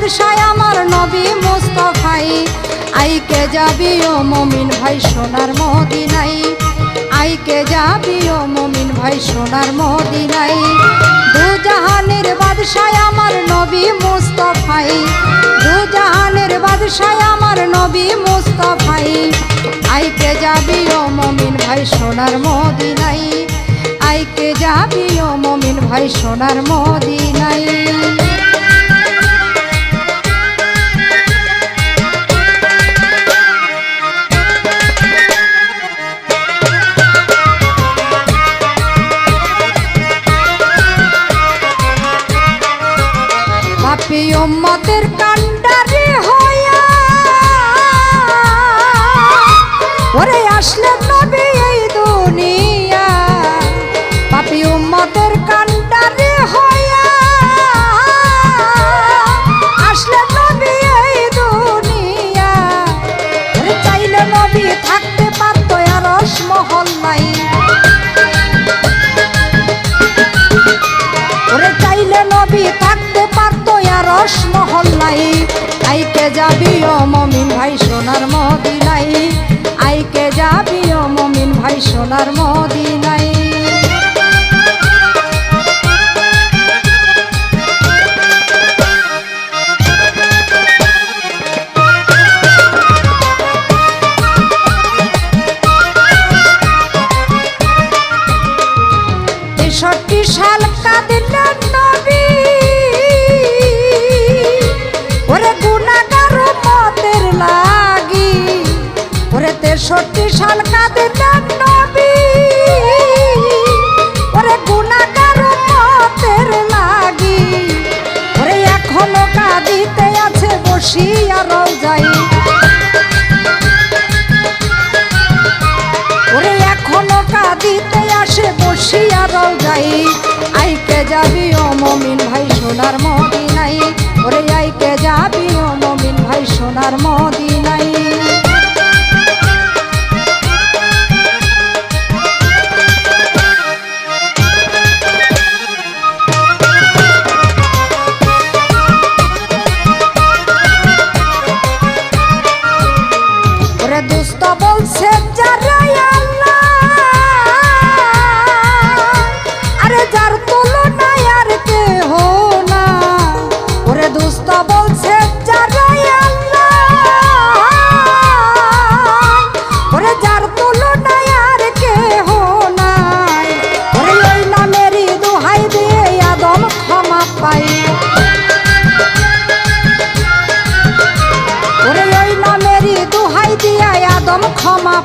বাদশাহ আমার নবী মুস্তফাই। আইকে যাবি ও মমিন ভাই, সোনার মদিনাই। আইকে যাবি ও মমিন ভাই, সোনার মদিনাই। দু জাহানের বাদশাহ আমার নবী মুস্তফাই। দু জাহানের বাদশাহ আমার নবী মুস্তফাই। আইকে যাবি ও মমিন ভাই, সোনার মদিনাই। আইকে যাবি ও মমিন ভাই, সোনার মদিনাই। ওরে সোনার মদিনাই তেষট্টি সাল কাঁদিলেন তেষট্টি সাল কাঁদিলেন নবী? ওরে গুণাগার মতের লাগি। ওরে এখনও কাঁদিতে আছে বসিয়া যাই ওরে এখনও কাঁদিতে আসে বসিয়া যাই আইকে যাবি ও মমিন ভাই, সোনার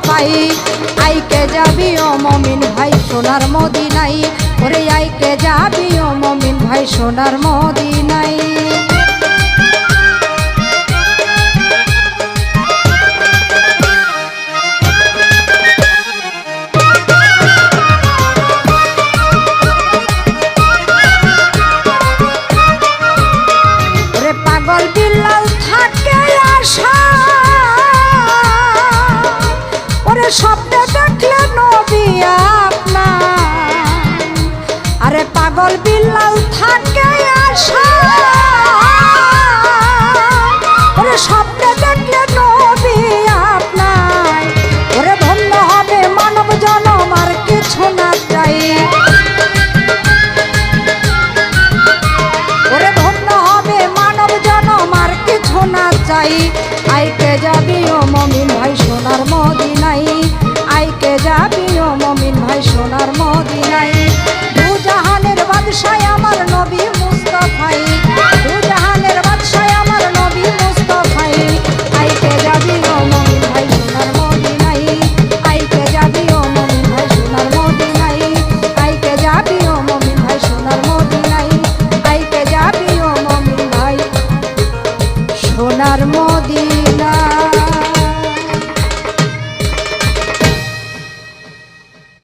পাই। আইকে যাবি ও মমিন ভাই, সোনার মদিনাই। ওরে আইকে যাবি ও মমিন ভাই, সোনার মদিনাই। আইকে যাবি